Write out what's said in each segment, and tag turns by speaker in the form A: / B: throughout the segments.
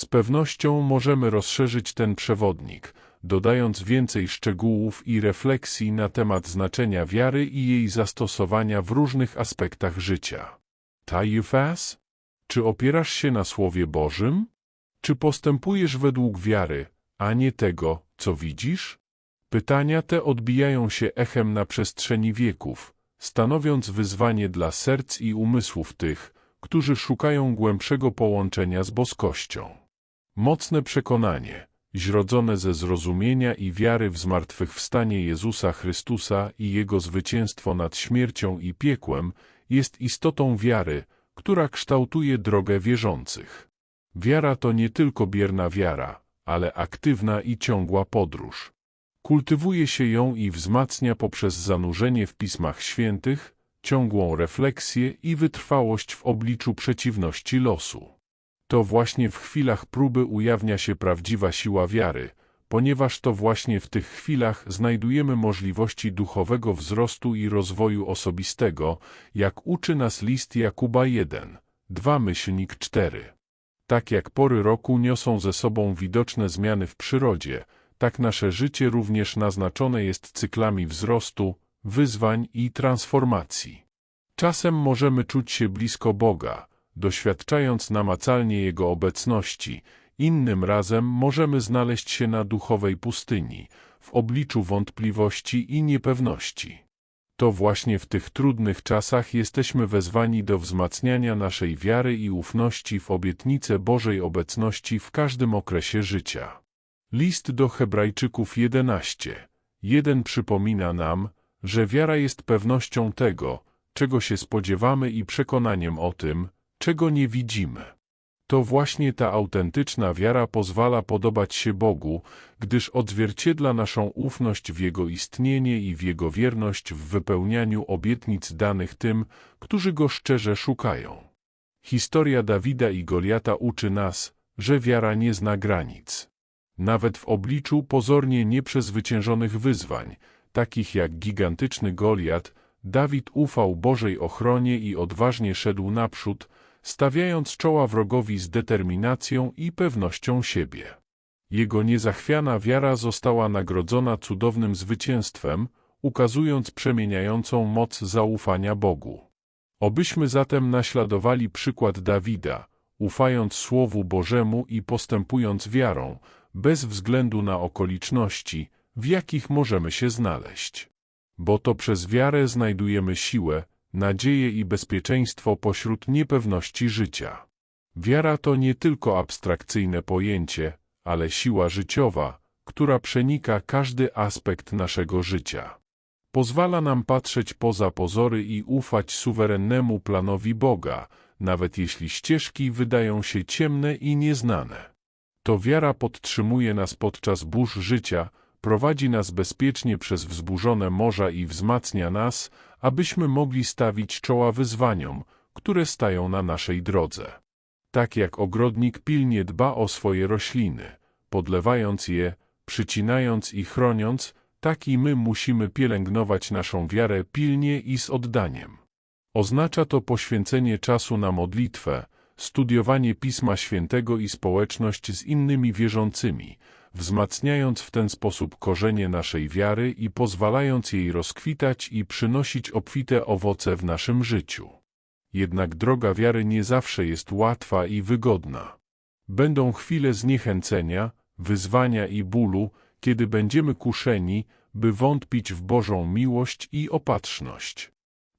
A: Z pewnością możemy rozszerzyć ten przewodnik, dodając więcej szczegółów i refleksji na temat znaczenia wiary i jej zastosowania w różnych aspektach życia. Tajufas? Czy opierasz się na Słowie Bożym? Czy postępujesz według wiary, a nie tego, co widzisz? Pytania te odbijają się echem na przestrzeni wieków, stanowiąc wyzwanie dla serc i umysłów tych, którzy szukają głębszego połączenia z boskością. Mocne przekonanie, źrodzone ze zrozumienia i wiary w zmartwychwstanie Jezusa Chrystusa i Jego zwycięstwo nad śmiercią i piekłem, jest istotą wiary, która kształtuje drogę wierzących. Wiara to nie tylko bierna wiara, ale aktywna i ciągła podróż. Kultywuje się ją i wzmacnia poprzez zanurzenie w Pismach Świętych, ciągłą refleksję i wytrwałość w obliczu przeciwności losu. To właśnie w chwilach próby ujawnia się prawdziwa siła wiary, ponieważ to właśnie w tych chwilach znajdujemy możliwości duchowego wzrostu i rozwoju osobistego, jak uczy nas list Jakuba 1, 2 myślnik 4. Tak jak pory roku niosą ze sobą widoczne zmiany w przyrodzie, tak nasze życie również naznaczone jest cyklami wzrostu, wyzwań i transformacji. Czasem możemy czuć się blisko Boga, doświadczając namacalnie Jego obecności, innym razem możemy znaleźć się na duchowej pustyni, w obliczu wątpliwości i niepewności. To właśnie w tych trudnych czasach jesteśmy wezwani do wzmacniania naszej wiary i ufności w obietnicę Bożej obecności w każdym okresie życia. List do Hebrajczyków 11. Jeden przypomina nam, że wiara jest pewnością tego, czego się spodziewamy i przekonaniem o tym, czego nie widzimy. To właśnie ta autentyczna wiara pozwala podobać się Bogu, gdyż odzwierciedla naszą ufność w Jego istnienie i w Jego wierność w wypełnianiu obietnic danych tym, którzy Go szczerze szukają. Historia Dawida i Goliata uczy nas, że wiara nie zna granic. Nawet w obliczu pozornie nieprzezwyciężonych wyzwań, takich jak gigantyczny Goliat, Dawid ufał Bożej ochronie i odważnie szedł naprzód, stawiając czoła wrogowi z determinacją i pewnością siebie. Jego niezachwiana wiara została nagrodzona cudownym zwycięstwem, ukazując przemieniającą moc zaufania Bogu. Obyśmy zatem naśladowali przykład Dawida, ufając Słowu Bożemu i postępując wiarą, bez względu na okoliczności, w jakich możemy się znaleźć. Bo to przez wiarę znajdujemy siłę, nadzieję i bezpieczeństwo pośród niepewności życia. Wiara to nie tylko abstrakcyjne pojęcie, ale siła życiowa, która przenika każdy aspekt naszego życia. Pozwala nam patrzeć poza pozory i ufać suwerennemu planowi Boga, nawet jeśli ścieżki wydają się ciemne i nieznane. To wiara podtrzymuje nas podczas burz życia, prowadzi nas bezpiecznie przez wzburzone morza i wzmacnia nas, abyśmy mogli stawić czoła wyzwaniom, które stają na naszej drodze. Tak jak ogrodnik pilnie dba o swoje rośliny, podlewając je, przycinając i chroniąc, tak i my musimy pielęgnować naszą wiarę pilnie i z oddaniem. Oznacza to poświęcenie czasu na modlitwę, studiowanie Pisma Świętego i społeczność z innymi wierzącymi, wzmacniając w ten sposób korzenie naszej wiary i pozwalając jej rozkwitać i przynosić obfite owoce w naszym życiu. Jednak droga wiary nie zawsze jest łatwa i wygodna. Będą chwile zniechęcenia, wyzwania i bólu, kiedy będziemy kuszeni, by wątpić w Bożą miłość i opatrzność.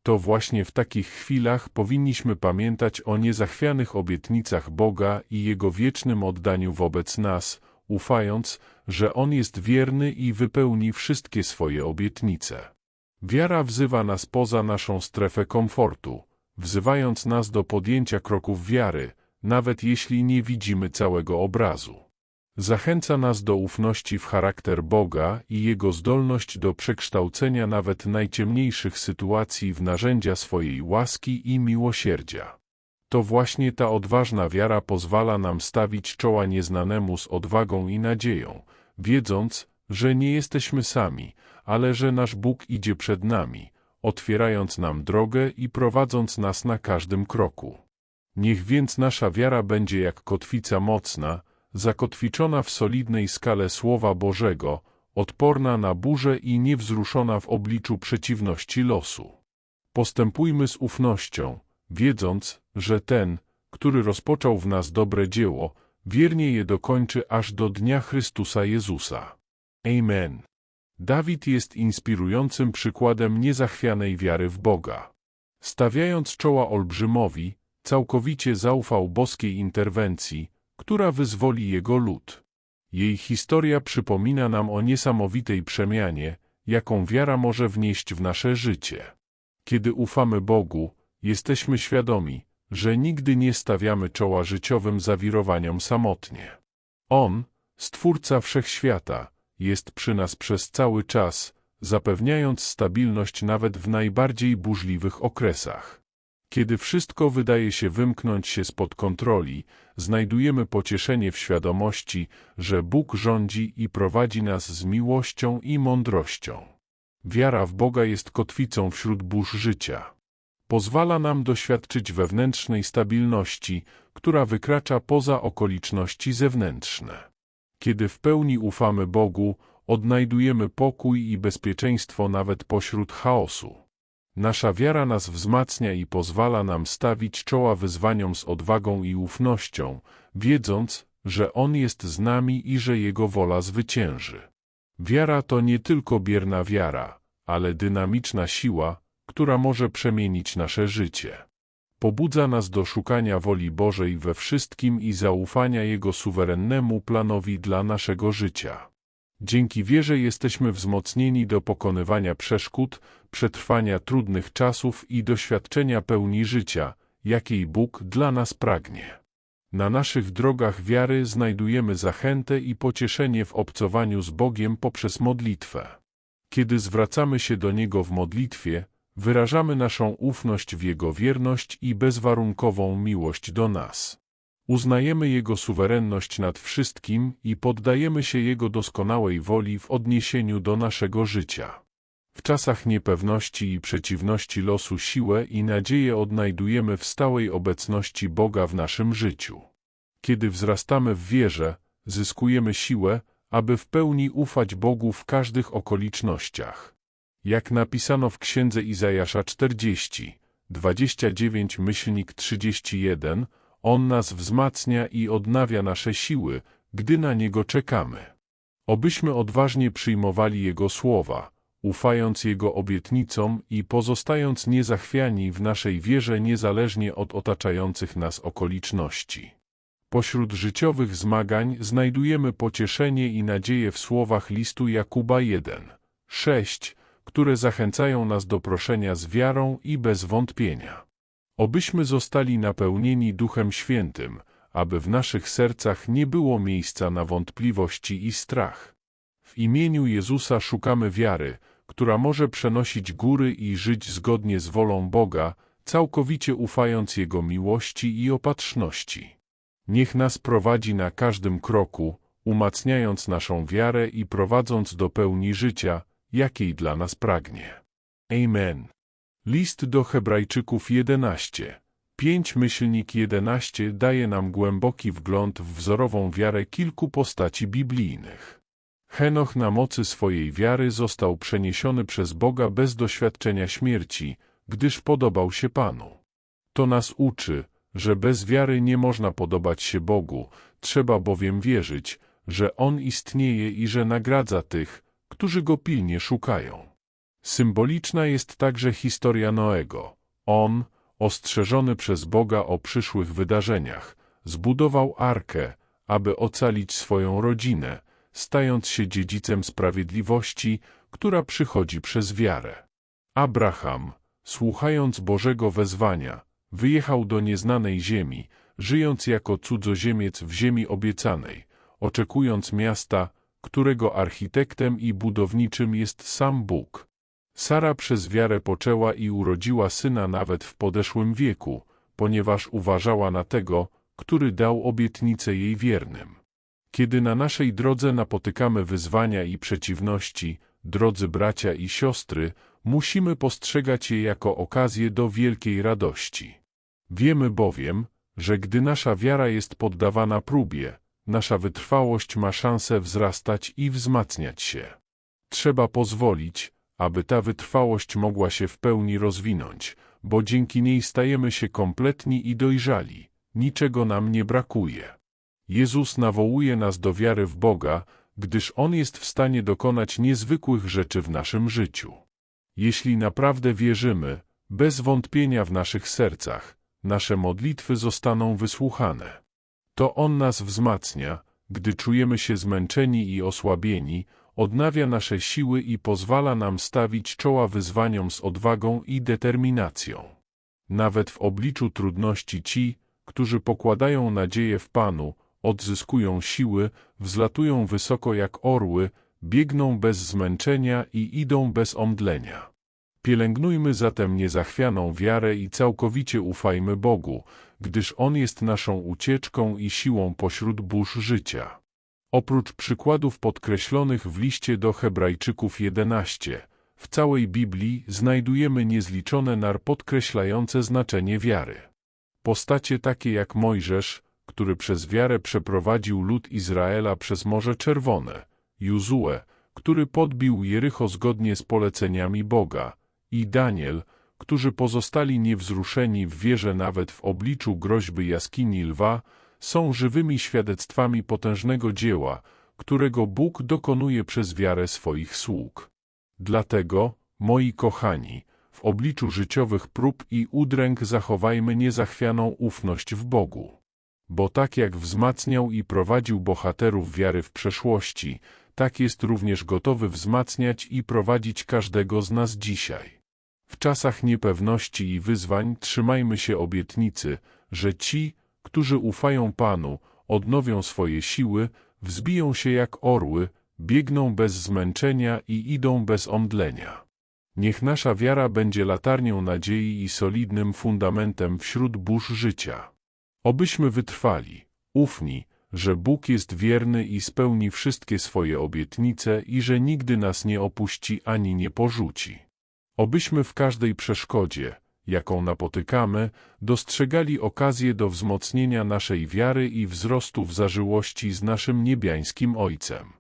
A: To właśnie w takich chwilach powinniśmy pamiętać o niezachwianych obietnicach Boga i Jego wiecznym oddaniu wobec nas, ufając, że On jest wierny i wypełni wszystkie swoje obietnice. Wiara wzywa nas poza naszą strefę komfortu, wzywając nas do podjęcia kroków wiary, nawet jeśli nie widzimy całego obrazu. Zachęca nas do ufności w charakter Boga i Jego zdolność do przekształcenia nawet najciemniejszych sytuacji w narzędzia swojej łaski i miłosierdzia. To właśnie ta odważna wiara pozwala nam stawić czoła nieznanemu z odwagą i nadzieją, wiedząc, że nie jesteśmy sami, ale że nasz Bóg idzie przed nami, otwierając nam drogę i prowadząc nas na każdym kroku. Niech więc nasza wiara będzie jak kotwica mocna, zakotwiczona w solidnej skale Słowa Bożego, odporna na burze i niewzruszona w obliczu przeciwności losu. Postępujmy z ufnością, wiedząc, że ten, który rozpoczął w nas dobre dzieło, wiernie je dokończy aż do dnia Chrystusa Jezusa. Amen. Dawid jest inspirującym przykładem niezachwianej wiary w Boga. Stawiając czoła olbrzymowi, całkowicie zaufał boskiej interwencji, która wyzwoli jego lud. Jej historia przypomina nam o niesamowitej przemianie, jaką wiara może wnieść w nasze życie. Kiedy ufamy Bogu, jesteśmy świadomi, że nigdy nie stawiamy czoła życiowym zawirowaniom samotnie. On, Stwórca Wszechświata, jest przy nas przez cały czas, zapewniając stabilność nawet w najbardziej burzliwych okresach. Kiedy wszystko wydaje się wymknąć się spod kontroli, znajdujemy pocieszenie w świadomości, że Bóg rządzi i prowadzi nas z miłością i mądrością. Wiara w Boga jest kotwicą wśród burz życia. Pozwala nam doświadczyć wewnętrznej stabilności, która wykracza poza okoliczności zewnętrzne. Kiedy w pełni ufamy Bogu, odnajdujemy pokój i bezpieczeństwo nawet pośród chaosu. Nasza wiara nas wzmacnia i pozwala nam stawić czoła wyzwaniom z odwagą i ufnością, wiedząc, że On jest z nami i że Jego wola zwycięży. Wiara to nie tylko bierna wiara, ale dynamiczna siła, która może przemienić nasze życie. Pobudza nas do szukania woli Bożej we wszystkim i zaufania Jego suwerennemu planowi dla naszego życia. Dzięki wierze jesteśmy wzmocnieni do pokonywania przeszkód, przetrwania trudnych czasów i doświadczenia pełni życia, jakiej Bóg dla nas pragnie. Na naszych drogach wiary znajdujemy zachętę i pocieszenie w obcowaniu z Bogiem poprzez modlitwę. Kiedy zwracamy się do Niego w modlitwie, wyrażamy naszą ufność w Jego wierność i bezwarunkową miłość do nas. Uznajemy Jego suwerenność nad wszystkim i poddajemy się Jego doskonałej woli w odniesieniu do naszego życia. W czasach niepewności i przeciwności losu siłę i nadzieję odnajdujemy w stałej obecności Boga w naszym życiu. Kiedy wzrastamy w wierze, zyskujemy siłę, aby w pełni ufać Bogu w każdych okolicznościach. Jak napisano w Księdze Izajasza 40, 29 myślnik 31, On nas wzmacnia i odnawia nasze siły, gdy na Niego czekamy. Obyśmy odważnie przyjmowali Jego słowa, ufając Jego obietnicom i pozostając niezachwiani w naszej wierze niezależnie od otaczających nas okoliczności. Pośród życiowych zmagań znajdujemy pocieszenie i nadzieję w słowach listu Jakuba 1, 6, które zachęcają nas do proszenia z wiarą i bez wątpienia. Obyśmy zostali napełnieni Duchem Świętym, aby w naszych sercach nie było miejsca na wątpliwości i strach. W imieniu Jezusa szukamy wiary, która może przenosić góry i żyć zgodnie z wolą Boga, całkowicie ufając Jego miłości i opatrzności. Niech nas prowadzi na każdym kroku, umacniając naszą wiarę i prowadząc do pełni życia, jakiej dla nas pragnie. Amen. List do Hebrajczyków 11. 5 myślnik 11 daje nam głęboki wgląd w wzorową wiarę kilku postaci biblijnych. Henoch na mocy swojej wiary został przeniesiony przez Boga bez doświadczenia śmierci, gdyż podobał się Panu. To nas uczy, że bez wiary nie można podobać się Bogu, trzeba bowiem wierzyć, że On istnieje i że nagradza tych, którzy Go pilnie szukają. Symboliczna jest także historia Noego. On, ostrzeżony przez Boga o przyszłych wydarzeniach, zbudował arkę, aby ocalić swoją rodzinę, stając się dziedzicem sprawiedliwości, która przychodzi przez wiarę. Abraham, słuchając Bożego wezwania, wyjechał do nieznanej ziemi, żyjąc jako cudzoziemiec w ziemi obiecanej, oczekując miasta, którego architektem i budowniczym jest sam Bóg. Sara przez wiarę poczęła i urodziła syna nawet w podeszłym wieku, ponieważ uważała na tego, który dał obietnicę jej wiernym. Kiedy na naszej drodze napotykamy wyzwania i przeciwności, drodzy bracia i siostry, musimy postrzegać je jako okazję do wielkiej radości. Wiemy bowiem, że gdy nasza wiara jest poddawana próbie, nasza wytrwałość ma szansę wzrastać i wzmacniać się. Trzeba pozwolić, aby ta wytrwałość mogła się w pełni rozwinąć, bo dzięki niej stajemy się kompletni i dojrzali, niczego nam nie brakuje. Jezus nawołuje nas do wiary w Boga, gdyż On jest w stanie dokonać niezwykłych rzeczy w naszym życiu. Jeśli naprawdę wierzymy, bez wątpienia w naszych sercach, nasze modlitwy zostaną wysłuchane. To On nas wzmacnia, gdy czujemy się zmęczeni i osłabieni, odnawia nasze siły i pozwala nam stawić czoła wyzwaniom z odwagą i determinacją. Nawet w obliczu trudności ci, którzy pokładają nadzieję w Panu, odzyskują siły, wzlatują wysoko jak orły, biegną bez zmęczenia i idą bez omdlenia. Pielęgnujmy zatem niezachwianą wiarę i całkowicie ufajmy Bogu, gdyż On jest naszą ucieczką i siłą pośród burz życia. Oprócz przykładów podkreślonych w liście do Hebrajczyków 11, w całej Biblii znajdujemy niezliczone nar podkreślające znaczenie wiary. Postacie takie jak Mojżesz, który przez wiarę przeprowadził lud Izraela przez Morze Czerwone, Juzue, który podbił Jericho zgodnie z poleceniami Boga, i Daniel, którzy pozostali niewzruszeni w wierze nawet w obliczu groźby jaskini lwa, są żywymi świadectwami potężnego dzieła, którego Bóg dokonuje przez wiarę swoich sług. Dlatego, moi kochani, w obliczu życiowych prób i udręk zachowajmy niezachwianą ufność w Bogu. Bo tak jak wzmacniał i prowadził bohaterów wiary w przeszłości, tak jest również gotowy wzmacniać i prowadzić każdego z nas dzisiaj. W czasach niepewności i wyzwań trzymajmy się obietnicy, że ci, którzy ufają Panu, odnowią swoje siły, wzbiją się jak orły, biegną bez zmęczenia i idą bez omdlenia. Niech nasza wiara będzie latarnią nadziei i solidnym fundamentem wśród burz życia. Obyśmy wytrwali, ufni, że Bóg jest wierny i spełni wszystkie swoje obietnice i że nigdy nas nie opuści ani nie porzuci. Obyśmy w każdej przeszkodzie, jaką napotykamy, dostrzegali okazję do wzmocnienia naszej wiary i wzrostu w zażyłości z naszym niebiańskim Ojcem.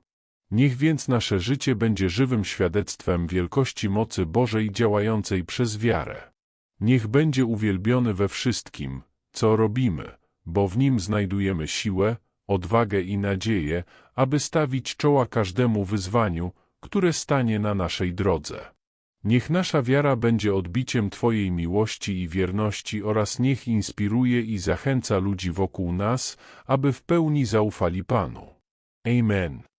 A: Niech więc nasze życie będzie żywym świadectwem wielkości mocy Bożej działającej przez wiarę. Niech będzie uwielbiony we wszystkim, co robimy, bo w nim znajdujemy siłę, odwagę i nadzieję, aby stawić czoła każdemu wyzwaniu, które stanie na naszej drodze. Niech nasza wiara będzie odbiciem Twojej miłości i wierności oraz niech inspiruje i zachęca ludzi wokół nas, aby w pełni zaufali Panu. Amen.